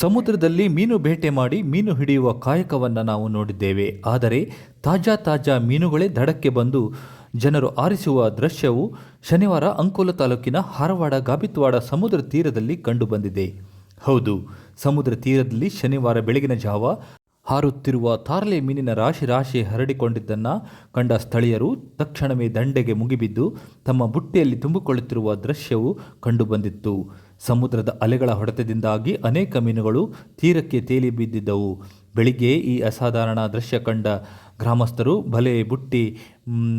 ಸಮುದ್ರದಲ್ಲಿ ಮೀನು ಬೇಟೆ ಮಾಡಿ ಮೀನು ಹಿಡಿಯುವ ಕಾಯಕವನ್ನು ನಾವು ನೋಡಿದ್ದೇವೆ. ಆದರೆ ತಾಜಾ ತಾಜಾ ಮೀನುಗಳೇ ದಡಕ್ಕೆ ಬಂದು ಜನರು ಆರಿಸುವ ದೃಶ್ಯವು ಶನಿವಾರ ಅಂಕೋಲ ತಾಲೂಕಿನ ಹಾರವಾಡ ಗಾಬಿತ್ವಾಡ ಸಮುದ್ರ ತೀರದಲ್ಲಿ ಕಂಡುಬಂದಿದೆ ಹೌದು, ಸಮುದ್ರ ತೀರದಲ್ಲಿ ಶನಿವಾರ ಬೆಳಗಿನ ಜಾವ ಹಾರುತ್ತಿರುವ ತಾರಲೆ ಮೀನಿನ ರಾಶಿ ರಾಶಿ ಹರಡಿಕೊಂಡಿದ್ದನ್ನು ಕಂಡ ಸ್ಥಳೀಯರು ತಕ್ಷಣವೇ ದಂಡೆಗೆ ಮುಗಿಬಿದ್ದು ತಮ್ಮ ಬುಟ್ಟಿಯಲ್ಲಿ ತುಂಬಿಕೊಳ್ಳುತ್ತಿರುವ ದೃಶ್ಯವು ಕಂಡುಬಂದಿತ್ತು ಸಮುದ್ರದ ಅಲೆಗಳ ಹೊಡೆತದಿಂದಾಗಿ ಅನೇಕ ಮೀನುಗಳು ತೀರಕ್ಕೆ ತೇಲಿ ಬಿದ್ದಿದ್ದವು. ಬೆಳಿಗ್ಗೆ ಈ ಅಸಾಧಾರಣ ದೃಶ್ಯ ಕಂಡ ಗ್ರಾಮಸ್ಥರು ಬಲೆ ಬುಟ್ಟಿ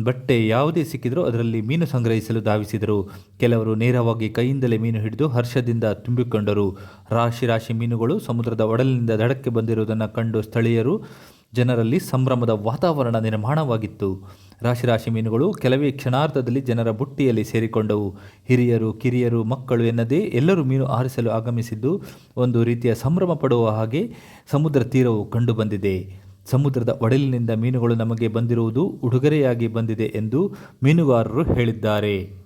ಬಟ್ಟೆ ಯಾವುದೇ ಸಿಕ್ಕಿದರೂ ಅದರಲ್ಲಿ ಮೀನು ಸಂಗ್ರಹಿಸಲು ಧಾವಿಸಿದರು. ಕೆಲವರು ನೇರವಾಗಿ ಕೈಯಿಂದಲೇ ಮೀನು ಹಿಡಿದು ಹರ್ಷದಿಂದ ತುಂಬಿಕೊಂಡರು. ರಾಶಿ ರಾಶಿ ಮೀನುಗಳು ಸಮುದ್ರದ ಒಡಲಿನಿಂದ ದಡಕ್ಕೆ ಬಂದಿರುವುದನ್ನು ಕಂಡು ಸ್ಥಳೀಯರು ಜನರಲ್ಲಿ ಸಂಭ್ರಮದ ವಾತಾವರಣ ನಿರ್ಮಾಣವಾಗಿತ್ತು. ರಾಶಿ ರಾಶಿ ಮೀನುಗಳು ಕೆಲವೇ ಕ್ಷಣಾರ್ಧದಲ್ಲಿ ಜನರ ಬುಟ್ಟಿಯಲ್ಲಿ ಸೇರಿಕೊಂಡವು. ಹಿರಿಯರು, ಕಿರಿಯರು, ಮಕ್ಕಳು ಎನ್ನದೇ ಎಲ್ಲರೂ ಮೀನು ಆರಿಸಲು ಆಗಮಿಸಿದ್ದು, ಒಂದು ರೀತಿಯ ಸಂಭ್ರಮ ಪಡುವ ಹಾಗೆ ಸಮುದ್ರ ತೀರವು ಕಂಡುಬಂದಿದೆ. ಸಮುದ್ರದ ಒಡಲಿನಿಂದ ಮೀನುಗಳು ನಮಗೆ ಬಂದಿರುವುದು ಉಡುಗೊರೆಯಾಗಿ ಬಂದಿದೆ ಎಂದು ಮೀನುಗಾರರು ಹೇಳಿದ್ದಾರೆ.